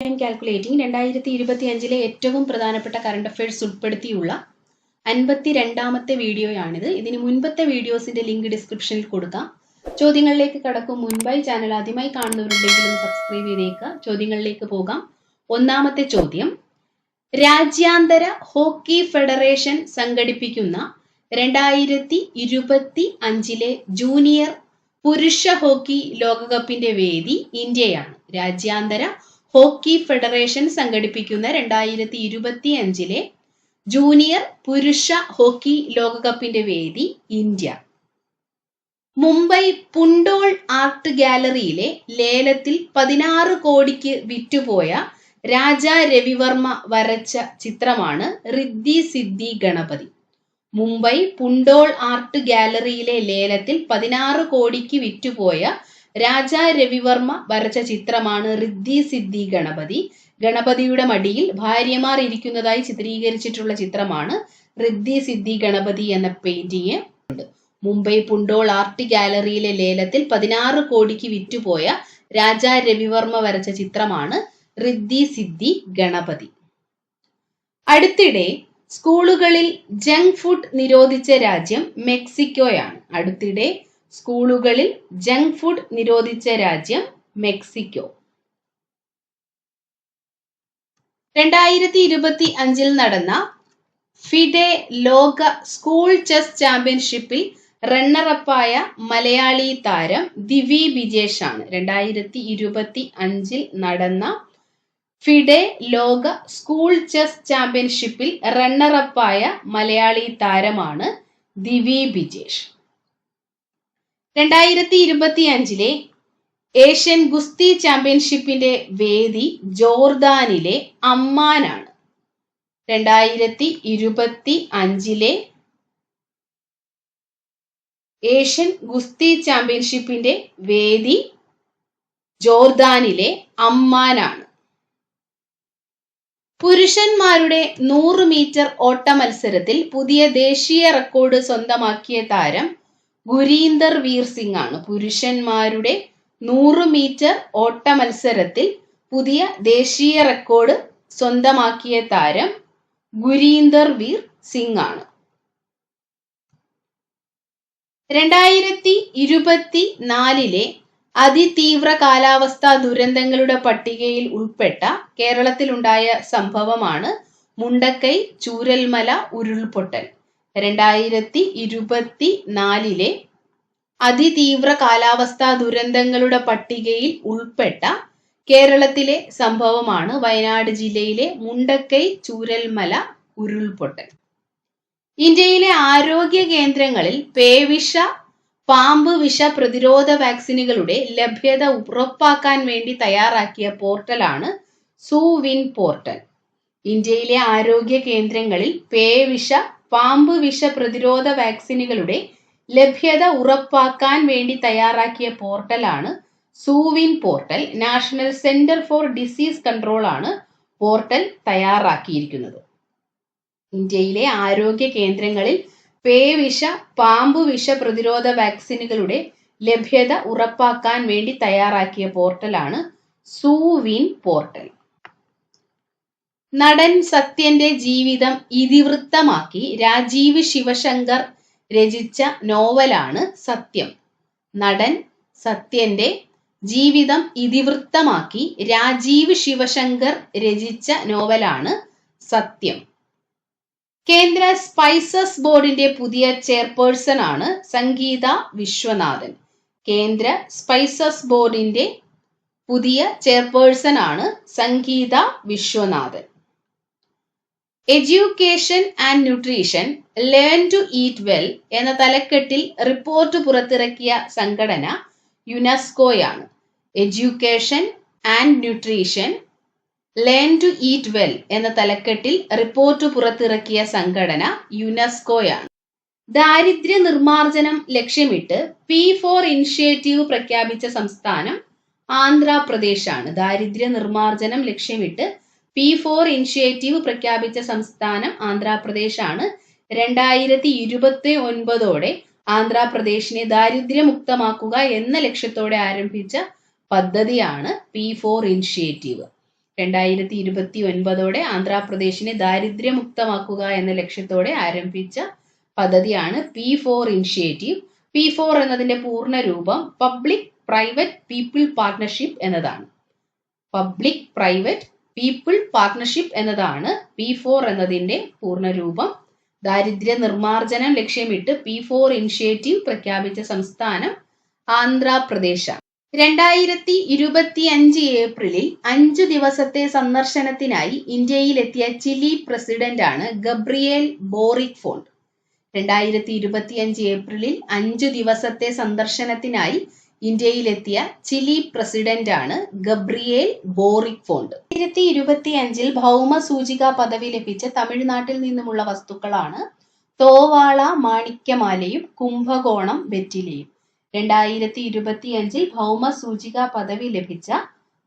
Calculating രണ്ടായിരത്തി ഇരുപത്തി അഞ്ചിലെ ഏറ്റവും പ്രധാനപ്പെട്ട കറണ്ട് അഫയേഴ്സ് ഉൾപ്പെടുത്തിയുള്ള അൻപത്തി രണ്ടാമത്തെ വീഡിയോയാണിത്. ഇതിന് മുൻപത്തെ വീഡിയോസിന്റെ ലിങ്ക് ഡിസ്ക്രിപ്ഷനിൽ കൊടുക്കാം. ചോദ്യങ്ങളിലേക്ക് കടക്കും മുൻപായി ചാനൽ ആദ്യമായി കാണുന്നവരുണ്ടെങ്കിലും സബ്സ്ക്രൈബ് ചെയ്തേക്കുക ചോദ്യങ്ങളിലേക്ക് പോകാം. ഒന്നാമത്തെ ചോദ്യം. രാജ്യാന്തര ഹോക്കി ഫെഡറേഷൻ സംഘടിപ്പിക്കുന്ന രണ്ടായിരത്തി ഇരുപത്തി അഞ്ചിലെ ജൂനിയർ പുരുഷ ഹോക്കി ലോകകപ്പിന്റെ വേദി ഇന്ത്യയാണ്. രാജ്യാന്തര ഹോക്കി ഫെഡറേഷൻ സംഘടിപ്പിക്കുന്ന രണ്ടായിരത്തി ഇരുപത്തി അഞ്ചിലെ ജൂനിയർ പുരുഷ ഹോക്കി ലോകകപ്പിന്റെ വേദി ഇന്ത്യ. മുംബൈ പുണ്ടോൾ ആർട്ട് ഗാലറിയിലെ ലേലത്തിൽ പതിനാറ് കോടിക്ക് വിറ്റുപോയ രാജാ രവിവർമ്മ വരച്ച ചിത്രമാണ് റിദ്ധി സിദ്ധി ഗണപതി. മുംബൈ പുണ്ടോൾ ആർട്ട് ഗാലറിയിലെ ലേലത്തിൽ പതിനാറ് കോടിക്ക് വിറ്റുപോയ രാജാ രവിവർമ്മ വരച്ച ചിത്രമാണ് റിദ്ധി സിദ്ധി ഗണപതി. ഗണപതിയുടെ മടിയിൽ ഭാര്യമാർ ഇരിക്കുന്നതായി ചിത്രീകരിച്ചിട്ടുള്ള ചിത്രമാണ് റിദ്ധി സിദ്ധി ഗണപതി എന്ന പെയിന്റിങ് ഉണ്ട് മുംബൈ പുണ്ടോൾ ആർട്ട് ഗാലറിയിലെ ലേലത്തിൽ പതിനാറ് കോടിക്ക് വിറ്റുപോയ രാജ രവിവർമ്മ വരച്ച ചിത്രമാണ് റിദ്ധി സിദ്ധി ഗണപതി. അടുത്തിടെ സ്കൂളുകളിൽ ജങ്ക് ഫുഡ് നിരോധിച്ച രാജ്യം മെക്സിക്കോയാണ്. അടുത്തിടെ സ്കൂളുകളിൽ ജങ്ക് ഫുഡ് നിരോധിച്ച രാജ്യം മെക്സിക്കോ. രണ്ടായിരത്തി ഇരുപത്തി അഞ്ചിൽ നടന്ന ഫിഡെ ലോക സ്കൂൾ ചെസ് ചാമ്പ്യൻഷിപ്പിൽ റണ്ണറപ്പായ മലയാളി താരം ദിവി ബിജേഷ് ആണ് രണ്ടായിരത്തി ഇരുപത്തി അഞ്ചിൽ നടന്ന ഫിഡെ ലോക സ്കൂൾ ചെസ് ചാമ്പ്യൻഷിപ്പിൽ റണ്ണറപ്പായ മലയാളി താരമാണ് ദിവി ബിജേഷ് രണ്ടായിരത്തി ഇരുപത്തി അഞ്ചിലെ ഏഷ്യൻ ഗുസ്തി ചാമ്പ്യൻഷിപ്പിന്റെ വേദി ജോർദാനിലെ അമ്മാനാണ്. രണ്ടായിരത്തി ഇരുപത്തി അഞ്ചിലെ ഏഷ്യൻ ഗുസ്തി ചാമ്പ്യൻഷിപ്പിന്റെ വേദി ജോർദാനിലെ അമ്മാനാണ്. പുരുഷന്മാരുടെ നൂറ് മീറ്റർ ഓട്ട മത്സരത്തിൽ പുതിയ ദേശീയ റെക്കോർഡ് സ്വന്തമാക്കിയ താരം ഗുരീന്ദർ വീർ സിംഗ് ആണ് പുരുഷന്മാരുടെ നൂറ് മീറ്റർ ഓട്ട മത്സരത്തിൽ പുതിയ ദേശീയ റെക്കോർഡ് സ്വന്തമാക്കിയ താരം ഗുരീന്ദർ വീർ സിംഗ് ആണ് രണ്ടായിരത്തി ഇരുപത്തി നാലിലെ അതിതീവ്ര കാലാവസ്ഥാ ദുരന്തങ്ങളുടെ പട്ടികയിൽ ഉൾപ്പെട്ട കേരളത്തിലുണ്ടായ സംഭവമാണ് മുണ്ടക്കൈ ചൂരൽമല ഉരുൾപൊട്ടൽ. രണ്ടായിരത്തി ഇരുപത്തി നാലിലെ അതിതീവ്ര കാലാവസ്ഥാ ദുരന്തങ്ങളുടെ പട്ടികയിൽ ഉൾപ്പെട്ട കേരളത്തിലെ സംഭവമാണ് വയനാട് ജില്ലയിലെ മുണ്ടക്കൈ ചൂരൽമല ഉരുൾപൊട്ടൽ. ഇന്ത്യയിലെ ആരോഗ്യ കേന്ദ്രങ്ങളിൽ പേവിഷ പാമ്പ് വിഷ പ്രതിരോധ വാക്സിനുകളുടെ ലഭ്യത ഉറപ്പാക്കാൻ വേണ്ടി തയ്യാറാക്കിയ പോർട്ടലാണ് സൂവിൻ പോർട്ടൽ. ഇന്ത്യയിലെ ആരോഗ്യ കേന്ദ്രങ്ങളിൽ പേവിഷ പാമ്പ് വിഷ പ്രതിരോധ വാക്സിനുകളുടെ ലഭ്യത ഉറപ്പാക്കാൻ വേണ്ടി തയ്യാറാക്കിയ പോർട്ടലാണ് സൂവിൻ portal. National centre for disease control ആണ് പോർട്ടൽ തയ്യാറാക്കിയിരിക്കുന്നത്. ഇന്ത്യയിലെ ആരോഗ്യ കേന്ദ്രങ്ങളിൽ പേവിഷ പാമ്പ് വിഷ പ്രതിരോധ വാക്സിനുകളുടെ ലഭ്യത ഉറപ്പാക്കാൻ വേണ്ടി തയ്യാറാക്കിയ പോർട്ടലാണ് സൂവിൻ പോർട്ടൽ. നടൻ സത്യന്റെ ജീവിതം ഇതിവൃത്തമാക്കി രാജീവ് ശിവശങ്കർ രചിച്ച നോവലാണ് സത്യം. നടൻ സത്യന്റെ ജീവിതം ഇതിവൃത്തമാക്കി രാജീവ് ശിവശങ്കർ രചിച്ച നോവലാണ് സത്യം. കേന്ദ്ര സ്പൈസസ് ബോർഡിന്റെ പുതിയ ചെയർപേഴ്സൺ ആണ് സംഗീത വിശ്വനാഥൻ. കേന്ദ്ര സ്പൈസസ് ബോർഡിന്റെ പുതിയ ചെയർപേഴ്സൺ ആണ് Sangeetha Viswanathan. Education and nutrition learn to eat well എന്ന തലക്കെട്ടിൽ റിപ്പോർട്ട് പുറത്തിറക്കിയ സംഘടന യുനെസ്കോയാണ് education and nutrition learn to eat well എന്ന തലക്കെട്ടിൽ റിപ്പോർട്ട് പുറത്തിറക്കിയ സംഘടന യുനെസ്കോയാണ് ദാരിദ്ര്യ നിർമ്മാർജനം ലക്ഷ്യമിട്ട് പി ഫോർ ഇനിഷ്യേറ്റീവ് പ്രഖ്യാപിച്ച സംസ്ഥാനം ആന്ധ്രാപ്രദേശാണ്. ദാരിദ്ര്യ നിർമ്മാർജനം ലക്ഷ്യമിട്ട് പി ഫോർ ഇനിഷ്യേറ്റീവ് പ്രഖ്യാപിച്ച സംസ്ഥാനം ആന്ധ്രാപ്രദേശാണ്. രണ്ടായിരത്തി ഇരുപത്തി ഒൻപതോടെ ആന്ധ്രാപ്രദേശിനെ ദാരിദ്ര്യമുക്തമാക്കുക എന്ന ലക്ഷ്യത്തോടെ ആരംഭിച്ച പദ്ധതിയാണ് പി ഫോർ ഇനിഷ്യേറ്റീവ് രണ്ടായിരത്തി ഇരുപത്തി ഒൻപതോടെ ആന്ധ്രാപ്രദേശിനെ ദാരിദ്ര്യമുക്തമാക്കുക എന്ന ലക്ഷ്യത്തോടെ ആരംഭിച്ച പദ്ധതിയാണ് P four initiative P four എന്നതിന്റെ പൂർണ രൂപം പബ്ലിക് പ്രൈവറ്റ് പീപ്പിൾ പാർട്ണർഷിപ്പ് എന്നതാണ്. പബ്ലിക് പ്രൈവറ്റ് പീപ്പിൾ പാർട്ണർഷിപ്പ് എന്നതാണ് പി ഫോർ എന്നതിന്റെ പൂർണരൂപം. ദാരിദ്ര്യ നിർമ്മാർജനം ലക്ഷ്യമിട്ട് പി ഫോർ ഇനിഷ്യേറ്റീവ് പ്രഖ്യാപിച്ച സംസ്ഥാനം ആന്ധ്രാപ്രദേശ്. രണ്ടായിരത്തി ഇരുപത്തി അഞ്ച് ഏപ്രിലിൽ അഞ്ചു ദിവസത്തെ സന്ദർശനത്തിനായി ഇന്ത്യയിലെത്തിയ ചിലി പ്രസിഡന്റാണ് ഗബ്രിയേൽ ബോറിക് ഫോണ്ട് രണ്ടായിരത്തി ഇരുപത്തി അഞ്ച് ഏപ്രിലിൽ അഞ്ചു ദിവസത്തെ സന്ദർശനത്തിനായി ഇന്ത്യയിലെത്തിയ ചിലി പ്രസിഡന്റ് ആണ് ഗബ്രിയേൽ ബോറിക് ഫോണ്ട് ആയിരത്തി ഇരുപത്തി അഞ്ചിൽ ഭൗമ സൂചിക പദവി ലഭിച്ച തമിഴ്നാട്ടിൽ നിന്നുമുള്ള വസ്തുക്കളാണ് തോവാള മാണിക്യമാലയും കുംഭകോണം വെറ്റിലയും രണ്ടായിരത്തി ഇരുപത്തി അഞ്ചിൽ ഭൗമ സൂചിക പദവി ലഭിച്ച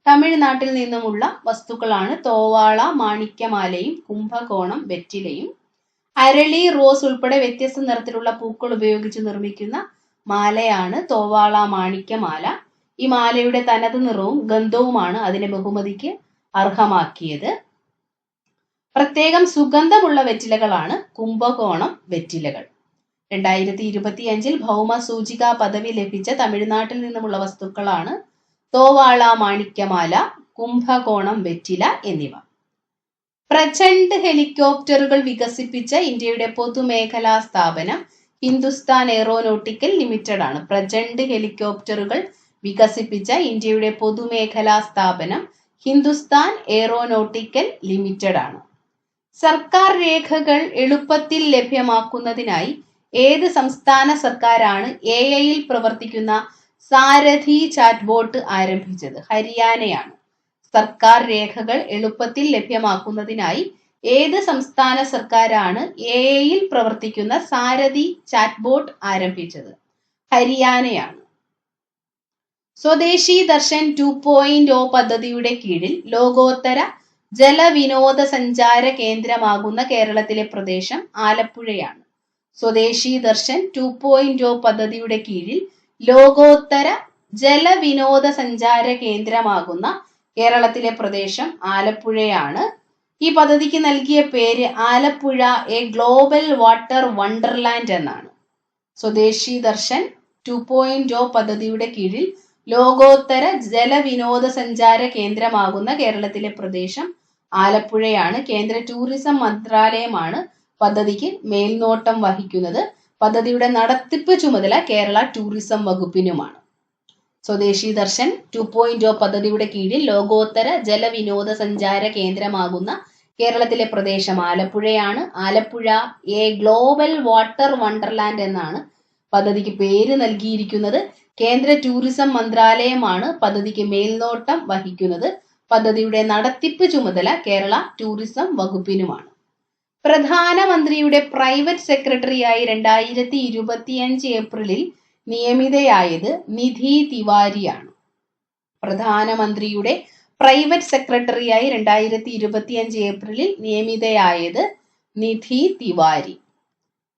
തമിഴ്നാട്ടിൽ നിന്നുമുള്ള വസ്തുക്കളാണ് തോവാള മാണിക്യമാലയും കുംഭകോണം വെറ്റിലയും അരളി റോസ് ഉൾപ്പെടെ വ്യത്യസ്ത നിറത്തിലുള്ള പൂക്കൾ ഉപയോഗിച്ച് നിർമ്മിക്കുന്ന മാലയാണ് തോവാള മാണിക്യമാല. ഈ മാലയുടെ തനത് നിറവും ഗന്ധവുമാണ് അതിനെ ബഹുമതിക്ക് അർഹമാക്കിയത്. പ്രത്യേകം സുഗന്ധമുള്ള വെറ്റിലകളാണ് കുംഭകോണം വെറ്റിലകൾ. രണ്ടായിരത്തി ഇരുപത്തി അഞ്ചിൽ ഭൗമ സൂചിക പദവി ലഭിച്ച തമിഴ്നാട്ടിൽ നിന്നുമുള്ള വസ്തുക്കളാണ് തോവാള മാണിക്യമാല കുംഭകോണം വെറ്റില എന്നിവ. പ്രചണ്ഡ് ഹെലികോപ്റ്ററുകൾ വികസിപ്പിച്ച ഇന്ത്യയുടെ പൊതുമേഖലാ സ്ഥാപനം ഹിന്ദുസ്ഥാൻ എയ്റോനോട്ടിക്കൽ ലിമിറ്റഡ് ആണ് പ്രജന്റ് ഹെലികോപ്റ്ററുകൾ വികസിപ്പിച്ച ഇന്ത്യയുടെ പൊതുമേഖലാ സ്ഥാപനം ഹിന്ദുസ്ഥാൻ എയ്റോനോട്ടിക്കൽ ലിമിറ്റഡ് ആണ് സർക്കാർ രേഖകൾ എളുപ്പത്തിൽ ലഭ്യമാക്കുന്നതിനായി ഏത് സംസ്ഥാന സർക്കാരാണ് എ ഐയിൽ പ്രവർത്തിക്കുന്ന സാരഥി ചാറ്റ്ബോട്ട് ആരംഭിച്ചത്? ഹരിയാനയാണ്. സർക്കാർ രേഖകൾ എളുപ്പത്തിൽ ലഭ്യമാക്കുന്നതിനായി ഏത് സംസ്ഥാന സർക്കാരാണ് എ പ്രവർത്തിക്കുന്ന സാരഥി ചാറ്റ്ബോട്ട് ആരംഭിച്ചത്? ഹരിയാനയാണ്. സ്വദേശി ദർശൻ ടു പോയിന്റ് ഒ പദ്ധതിയുടെ കീഴിൽ ലോകോത്തര ജലവിനോദ സഞ്ചാര കേന്ദ്രമാകുന്ന കേരളത്തിലെ പ്രദേശം ആലപ്പുഴയാണ്. സ്വദേശി ദർശൻ ടു പോയിന്റ് ഒ പദ്ധതിയുടെ കീഴിൽ ലോകോത്തര ജലവിനോദ സഞ്ചാര കേന്ദ്രമാകുന്ന കേരളത്തിലെ പ്രദേശം ആലപ്പുഴയാണ്. ഈ പദ്ധതിക്ക് നൽകിയ പേര് Alappuzha a global water wonderland എന്നാണ്. Swadeshi Darshan two point O പദ്ധതിയുടെ കീഴിൽ ലോകോത്തര ജലവിനോദ സഞ്ചാര കേന്ദ്രമാകുന്ന കേരളത്തിലെ പ്രദേശം ആലപ്പുഴയാണ്. കേന്ദ്ര ടൂറിസം മന്ത്രാലയമാണ് പദ്ധതിക്ക് മേൽനോട്ടം വഹിക്കുന്നത്. പദ്ധതിയുടെ നടത്തിപ്പ് ചുമതല കേരള ടൂറിസം വകുപ്പിനുമാണ്. സ്വദേശി ദർശൻ ടു പോയിന്റ് ഒ പദ്ധതിയുടെ കീഴിൽ ലോകോത്തര ജലവിനോദ സഞ്ചാര കേന്ദ്രമാകുന്ന കേരളത്തിലെ പ്രദേശം ആലപ്പുഴയാണ്. Alappuzha a global water wonderland എന്നാണ് പദ്ധതിക്ക് പേര് നൽകിയിരിക്കുന്നത്. കേന്ദ്ര ടൂറിസം മന്ത്രാലയമാണ് പദ്ധതിക്ക് മേൽനോട്ടം വഹിക്കുന്നത്. പദ്ധതിയുടെ നടത്തിപ്പ് ചുമതല കേരള ടൂറിസം വകുപ്പിനുമാണ്. പ്രധാനമന്ത്രിയുടെ പ്രൈവറ്റ് സെക്രട്ടറിയായി രണ്ടായിരത്തി ഇരുപത്തിയഞ്ച് ഏപ്രിലിൽ നിയമിതയായത് നിധി തിവാരിയാണ്. പ്രധാനമന്ത്രിയുടെ പ്രൈവറ്റ് സെക്രട്ടറിയായി രണ്ടായിരത്തി ഇരുപത്തിയഞ്ച് ഏപ്രിലിൽ നിയമിതയായത് നിധി തിവാരി.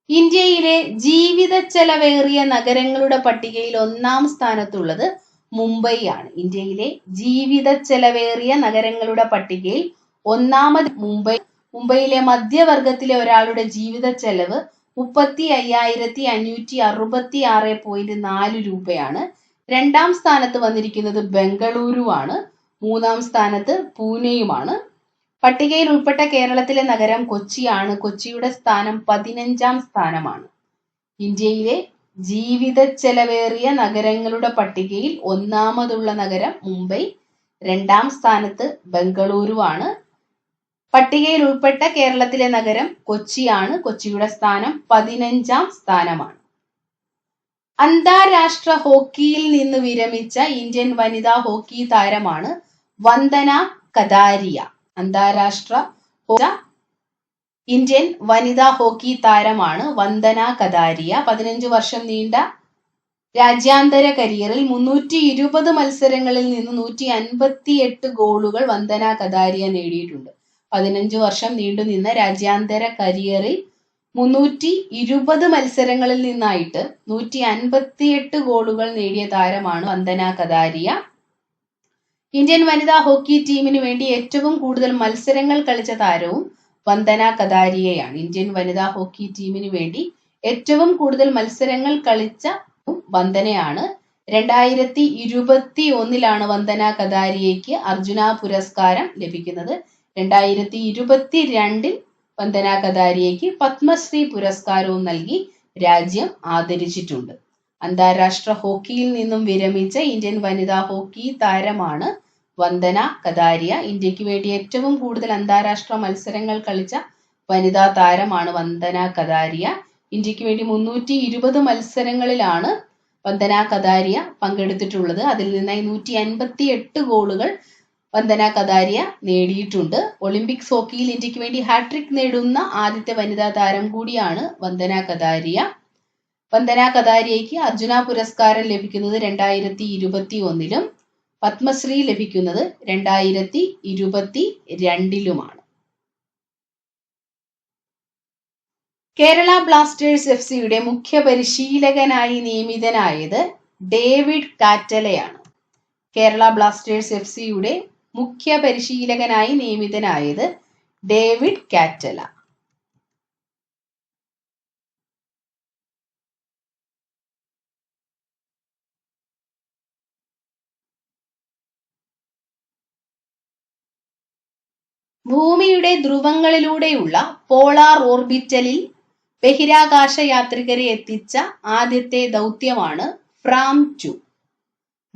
ഇന്ത്യയിലെ ജീവിത ചെലവേറിയ നഗരങ്ങളുടെ പട്ടികയിൽ ഒന്നാം സ്ഥാനത്തുള്ളത് മുംബൈയാണ് ഇന്ത്യയിലെ ജീവിത ചെലവേറിയ നഗരങ്ങളുടെ പട്ടികയിൽ ഒന്നാമത് മുംബൈ. മുംബൈയിലെ മധ്യവർഗത്തിലെ ഒരാളുടെ ജീവിത ചെലവ് മുപ്പത്തി അയ്യായിരത്തി അഞ്ഞൂറ്റി അറുപത്തി ആറ് പോയിന്റ് നാല് രൂപയാണ്. രണ്ടാം സ്ഥാനത്ത് വന്നിരിക്കുന്നത് ബംഗളൂരുവാണ്. മൂന്നാം സ്ഥാനത്ത് പൂനെയുമാണ്. പട്ടികയിൽ ഉൾപ്പെട്ട കേരളത്തിലെ നഗരം കൊച്ചിയാണ്. കൊച്ചിയുടെ സ്ഥാനം പതിനഞ്ചാം സ്ഥാനമാണ്. ഇന്ത്യയിലെ ജീവിത ചെലവേറിയ നഗരങ്ങളുടെ പട്ടികയിൽ ഒന്നാമതുള്ള നഗരം മുംബൈ രണ്ടാം സ്ഥാനത്ത് ബംഗളൂരുവാണ്. പട്ടികയിൽ ഉൾപ്പെട്ട കേരളത്തിലെ നഗരം കൊച്ചിയാണ്. കൊച്ചിയുടെ സ്ഥാനം പതിനഞ്ചാം സ്ഥാനമാണ്. അന്താരാഷ്ട്ര ഹോക്കിയിൽ നിന്ന് വിരമിച്ച ഇന്ത്യൻ വനിതാ ഹോക്കി താരമാണ് വന്ദന കദാരിയ അന്താരാഷ്ട്ര ഇന്ത്യൻ വനിതാ ഹോക്കി താരമാണ് വന്ദന കദാരിയ. പതിനഞ്ച് വർഷം നീണ്ട രാജ്യാന്തര കരിയറിൽ മുന്നൂറ്റി ഇരുപത് മത്സരങ്ങളിൽ നിന്ന് നൂറ്റി അൻപത്തി എട്ട് ഗോളുകൾ വന്ദന കദാരിയ നേടിയിട്ടുണ്ട്. പതിനഞ്ച് വർഷം നീണ്ടു നിന്ന രാജ്യാന്തര കരിയറിൽ മുന്നൂറ്റി ഇരുപത് മത്സരങ്ങളിൽ നിന്നായിട്ട് നൂറ്റി അൻപത്തിയെട്ട് ഗോളുകൾ നേടിയ താരമാണ് വന്ദന കദാരിയ. ഇന്ത്യൻ വനിതാ ഹോക്കി ടീമിന് വേണ്ടി ഏറ്റവും കൂടുതൽ മത്സരങ്ങൾ കളിച്ച താരവും വന്ദന കതാരിയയാണ് ഇന്ത്യൻ വനിതാ ഹോക്കി ടീമിന് വേണ്ടി ഏറ്റവും കൂടുതൽ മത്സരങ്ങൾ കളിച്ച വന്ദനയാണ്. രണ്ടായിരത്തി ഇരുപത്തി ഒന്നിലാണ് വന്ദന കതാരിയയ്ക്ക് അർജുന പുരസ്കാരം ലഭിക്കുന്നത്. രണ്ടായിരത്തി ഇരുപത്തി രണ്ടിൽ വന്ദന കതാരിയയ്ക്ക് പത്മശ്രീ പുരസ്കാരവും നൽകി രാജ്യം ആദരിച്ചിട്ടുണ്ട്. അന്താരാഷ്ട്ര ഹോക്കിയിൽ നിന്നും വിരമിച്ച ഇന്ത്യൻ വനിതാ ഹോക്കി താരമാണ് വന്ദന കതാരിയ ഇന്ത്യയ്ക്ക് വേണ്ടി ഏറ്റവും കൂടുതൽ അന്താരാഷ്ട്ര മത്സരങ്ങൾ കളിച്ച വനിതാ താരമാണ് വന്ദന കതാരിയ ഇന്ത്യയ്ക്ക് വേണ്ടി മുന്നൂറ്റി ഇരുപത് മത്സരങ്ങളിലാണ് വന്ദന കതാരിയ പങ്കെടുത്തിട്ടുള്ളത്. അതിൽ നിന്നായി നൂറ്റി അൻപത്തി എട്ട് ഗോളുകൾ വന്ദന കതാരിയ നേടിയിട്ടുണ്ട്. ഒളിമ്പിക്സ് ഹോക്കിയിൽ ഇന്ത്യയ്ക്ക് വേണ്ടി ഹാട്രിക് നേടുന്ന ആദ്യത്തെ വനിതാ താരം കൂടിയാണ് വന്ദന കതാരിയ വന്ദന കതാരിയയ്ക്ക് അർജുന പുരസ്കാരം ലഭിക്കുന്നത് രണ്ടായിരത്തി ഇരുപത്തി ഒന്നിലും പത്മശ്രീ ലഭിക്കുന്നത് രണ്ടായിരത്തി ഇരുപത്തി രണ്ടിലുമാണ് കേരള ബ്ലാസ്റ്റേഴ്സ് എഫ് സിയുടെ മുഖ്യ പരിശീലകനായി നിയമിതനായത് ഡേവിഡ് കാറ്റലയാണ്. കേരള ബ്ലാസ്റ്റേഴ്സ് എഫ് സിയുടെ മുഖ്യ പരിശീലകനായി നിയമിതനായത് ഡേവിഡ് കാറ്റല. ഭൂമിയുടെ ധ്രുവങ്ങളിലൂടെയുള്ള പോളാർ ഓർബിറ്റലിൽ ബഹിരാകാശ യാത്രികരെ എത്തിച്ച ആദ്യത്തെ ദൗത്യമാണ് ഫ്രാം ടു.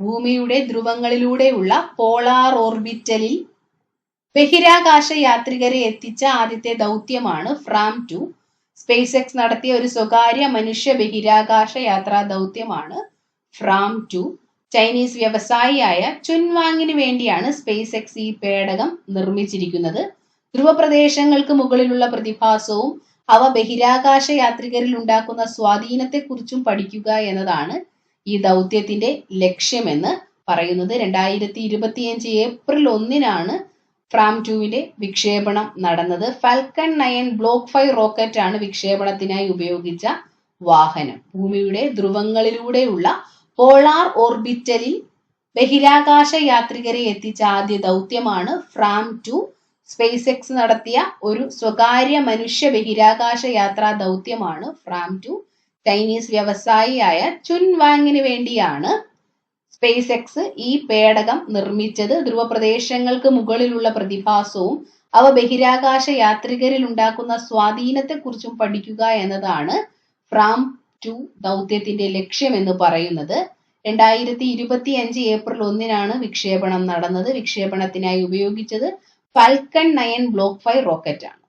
ഭൂമിയുടെ ധ്രുവങ്ങളിലൂടെയുള്ള പോളാർ ഓർബിറ്റലിൽ ബഹിരാകാശ യാത്രികരെ എത്തിച്ച ആദ്യത്തെ ദൗത്യമാണ് ഫ്രാം ടു. സ്പേസ് എക്സ് നടത്തിയ ഒരു സ്വകാര്യ മനുഷ്യ ബഹിരാകാശ യാത്രാ ദൗത്യമാണ് ഫ്രാം ടു. ചൈനീസ് വ്യവസായിയായ ചുൻവാങ്ങിന് വേണ്ടിയാണ് സ്പേസ് എക്സ് ഈ പേടകം നിർമ്മിച്ചിരിക്കുന്നത്. ധ്രുവപ്രദേശങ്ങൾക്ക് മുകളിലുള്ള പ്രതിഭാസവും അവ ബഹിരാകാശ യാത്രികരിൽ ഉണ്ടാക്കുന്ന സ്വാധീനത്തെക്കുറിച്ചും പഠിക്കുക എന്നതാണ് ഈ ദൗത്യത്തിന്റെ ലക്ഷ്യമെന്ന് പറയുന്നത്. രണ്ടായിരത്തി ഇരുപത്തിയഞ്ച് ഏപ്രിൽ ഒന്നിനാണ് ഫ്രാം ടുവിന്റെ വിക്ഷേപണം നടന്നത്. Falcon nine block five rocket ആണ് വിക്ഷേപണത്തിനായി ഉപയോഗിച്ച വാഹനം. ഭൂമിയുടെ ധ്രുവങ്ങളിലൂടെയുള്ള പോളാർ ഓർബിറ്റലിൽ ബഹിരാകാശ യാത്രികരെ എത്തിച്ച ആദ്യ ദൗത്യമാണ് ഫ്രാം ടു. സ്പേസ് എക്സ് നടത്തിയ ഒരു സ്വകാര്യ മനുഷ്യ ബഹിരാകാശ യാത്രാ ദൗത്യമാണ് ഫ്രാം ടു. ചൈനീസ് വ്യവസായിയായ ചുൻ വാങ്ങിന് വേണ്ടിയാണ് സ്പേസ് എക്സ് ഈ പേടകം നിർമ്മിച്ചത്. ധ്രുവപ്രദേശങ്ങൾക്ക് മുകളിലുള്ള പ്രതിഭാസവും അവ ബഹിരാകാശ യാത്രികരിൽ ഉണ്ടാക്കുന്ന സ്വാധീനത്തെക്കുറിച്ചും പഠിക്കുക എന്നതാണ് ഫ്രാം ടു ദൗത്യത്തിന്റെ ലക്ഷ്യം എന്ന് പറയുന്നത് രണ്ടായിരത്തി ഇരുപത്തി അഞ്ച് ഏപ്രിൽ ഒന്നിനാണ് വിക്ഷേപണം നടന്നത്. വിക്ഷേപണത്തിനായി ഉപയോഗിച്ചത് Falcon nine block five rocket ആണ്.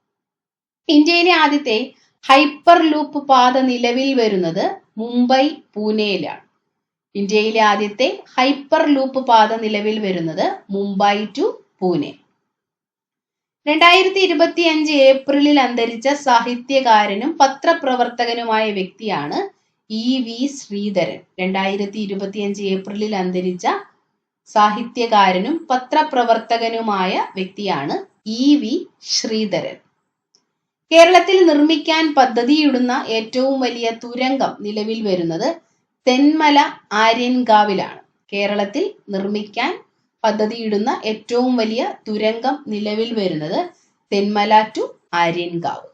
ഇന്ത്യയിലെ ആദ്യത്തെ ഹൈപ്പർ ലൂപ്പ് പാത നിലവിൽ വരുന്നത് മുംബൈ പൂനെയിലാണ്. ഇന്ത്യയിലെ ആദ്യത്തെ ഹൈപ്പർ ലൂപ്പ് പാത നിലവിൽ വരുന്നത് മുംബൈ ടു പൂനെ. രണ്ടായിരത്തി ഇരുപത്തി അഞ്ച് ഏപ്രിലിൽ അന്തരിച്ച സാഹിത്യകാരനും പത്രപ്രവർത്തകനുമായ വ്യക്തിയാണ് ഇ വി ശ്രീധരൻ. രണ്ടായിരത്തി ഇരുപത്തി അഞ്ച് ഏപ്രിലിൽ അന്തരിച്ച സാഹിത്യകാരനും പത്രപ്രവർത്തകനുമായ വ്യക്തിയാണ് ഇ വി ശ്രീധരൻ. കേരളത്തിൽ നിർമ്മിക്കാൻ പദ്ധതിയിടുന്ന ഏറ്റവും വലിയ തുരങ്കം നിലവിൽ വരുന്നത് തെന്മല ആര്യൻകാവിലാണ്. കേരളത്തിൽ നിർമ്മിക്കാൻ പദ്ധതിയിടുന്ന ഏറ്റവും വലിയ തുരങ്കം നിലവിൽ വരുന്നത് തെന്മല ടു ആര്യൻകാവ്